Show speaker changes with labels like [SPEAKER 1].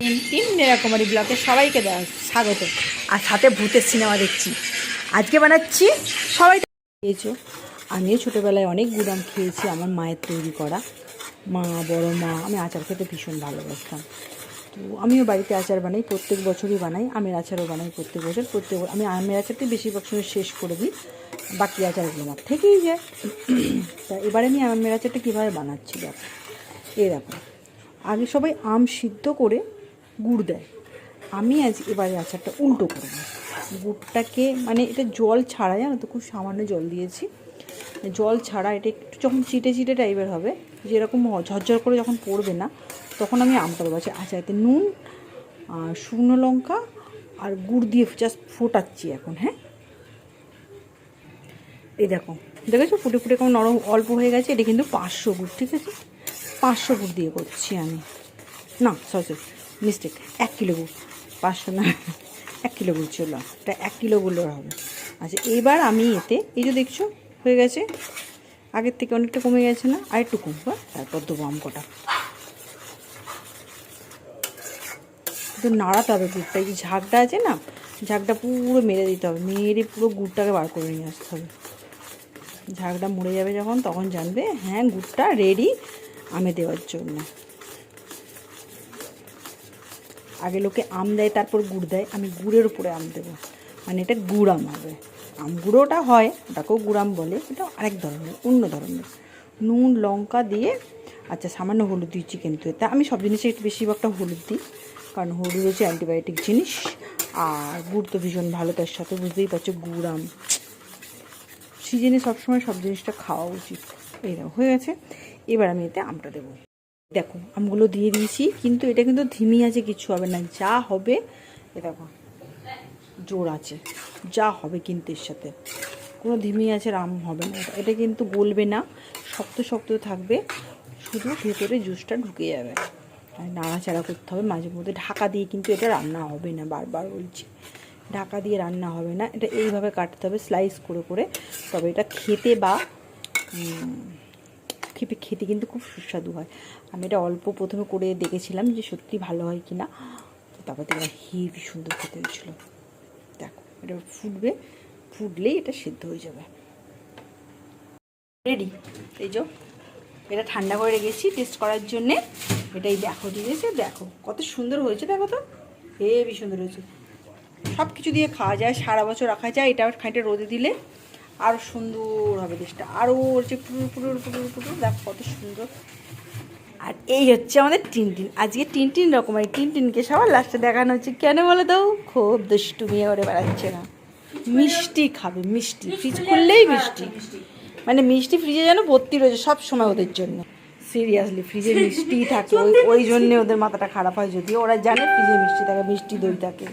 [SPEAKER 1] তিন তিন রকমারি ব্লকে সবাইকে স্বাগত। আর সাথে ভূতের সিনেমা দেখছি। আজকে বানাচ্ছি সবাই খেয়েছো। আমিও ছোটোবেলায় অনেক গুদাম খেয়েছি, আমার মায়ের তৈরি করা। মা, বড় মা, আমি আচার খেতে ভীষণ ভালোবাসতাম। তো আমিও বাড়িতে আচার বানাই, প্রত্যেক বছরই বানাই, আমের আচারও বানাই প্রত্যেক বছর, প্রত্যেক আমি আমের আচারটি বেশিরভাগ সময় শেষ করে দিই, বাকি আচারগুলো আমার থেকেই যায়। তা এবারে আমি আমের আচারটা কীভাবে বানাচ্ছি দেখো। এই দেখো, আগে সবাই আম সিদ্ধ করে গুড় দেয়। আমি আজ এবারে আচারটা উল্টো করব গুড়টাকে মানে এটা জল ছাড়া জানো তো, খুব সামান্য জল দিয়েছি। জল ছাড়া এটা একটু যখন চিটে চিটে টাইপের হবে, যেরকম ঝরঝর করে যখন পড়বে না, তখন আমি আমটা দেবো। আচ্ছা আচ্ছা এতে নুন আর শুকনো লঙ্কা আর গুড় দিয়ে জাস্ট ফোটাচ্ছি এখন হ্যাঁ? এই দেখো, দেখেছ? ফুটে ফুটে কেমন নরম, অল্প হয়ে গেছে। এটা কিন্তু পাঁচশো গুড়, ঠিক আছে? পাঁচশো গুড় দিয়ে করছি আমি। না সরি সরি মিস্টেক এক কিলো গুড়। পাঁচশো না, এক কিলো গুড় ছিল। এটা এক কিলো গুলোর হবে। আচ্ছা এবার আমি এতে, এই যে দেখছ, হয়ে গেছে। আগের থেকে অনেকটা কমে গেছে না? আর একটু কমবে। তারপর দেবো আম কটা। একটু নাড়াতে হবে গুড়টা। এই যে ঝাঁকটা আছে না? ঝাঁকটা পুরো মেরে দিতে হবে। মেরে পুরো গুড়টাকে বার করে নিয়ে আসতে হবে। ঝাঁকটা মরে যাবে যখন, তখন জানবে হ্যাঁ গুড়টা রেডি আমে দেওয়ার জন্য। আগে লোকে আম দেয়, তারপর গুড় দেয়। আমি গুড়ের উপরে আম দেবো। মানে এটা গুড় আম হবে। আম গুঁড়োটা হয়, ওটাকেও গুড়াম বলে। এটা আরেক ধরনের, অন্য ধরনের। নুন, লঙ্কা দিয়ে আচ্ছা সামান্য হলুদ দিচ্ছি কিন্তু এতে আমি সব জিনিসে একটু বেশিরভাগটা হলুদ দিই। কারণ হলুদ হচ্ছে অ্যান্টিবায়োটিক জিনিস। আর গুড় তো ভীষণ ভালো, তার সাথে বুঝতেই পারছ গুড়াম সিজনে সবসময় সব জিনিসটা খাওয়া উচিত। এই হয়ে গেছে। এবার আমি এতে আমটা দেবো। দেখো, আমগুলো দিয়ে দিয়েছি, কিন্তু এটা কিন্তু ধিমি আছে, কিছু হবে না। যা হবে, এ দেখো, জোর আছে। যা হবে কিন্তু এর সাথে। কোনো ধিমি আছে আম হবে না। এটা কিন্তু গলবে না, শক্ত শক্ত থাকবে, শুধু ভেতরে জুসটা ঢুকে যাবে। আর নাড়াচাড়া করতে হবে, মাঝে মধ্যে ঢাকা দিয়ে কিন্তু এটা রান্না হবে না, বারবার বলছি। ঢাকা দিয়ে রান্না হবে না। এটা এইভাবে কাটতে হবে স্লাইস করে করে। তবে এটা খেতে বা খেপে খেতে কিন্তু খুব সুস্বাদু হয়। আমি এটা অল্প প্রথমে করে দেখেছিলাম যে সত্যি ভালো হয় কি না তারপর দেখলাম হেভি সুন্দর খেতে হয়েছিলো। দেখো, এটা ফুটবে, ফুটলেই এটা সিদ্ধ হয়ে যাবে। রেডি এই যে, এটা ঠান্ডা করে রেখেছি টেস্ট করার জন্যে। এটাই দেখো ঠিক আছে, দেখো কত সুন্দর হয়েছে, দেখো তো। হেভি সুন্দর হয়েছে। সব কিছু দিয়ে খাওয়া যায়, সারা বছর রাখা যায়, এটা খানিকটা রোদে দিলে। আরও সুন্দর হবে দেশটা। আরও হচ্ছে পুরো পুরো পুরো পুরো দেখো কত সুন্দর। আর এই হচ্ছে আমাদের টিনটিন। আজকে টিনটিন রকমের টিনটিনকে সবার লাস্টে দেখানো হচ্ছে। কেন বলে দাও খুব দুষ্টুমি করে বেড়াচ্ছে না। মিষ্টি খাবে মিষ্টি। ফ্রিজ খুললেই মিষ্টি। মানে মিষ্টি ফ্রিজে যেন ভর্তি রয়েছে সব সময় ওদের জন্য। সিরিয়াসলি ফ্রিজে মিষ্টি থাকে ওই ওই জন্যে ওদের মাথাটা খারাপ হয়। যদিও ওরা জানে ফ্রিজে মিষ্টি থাকে মিষ্টি দই থাকে।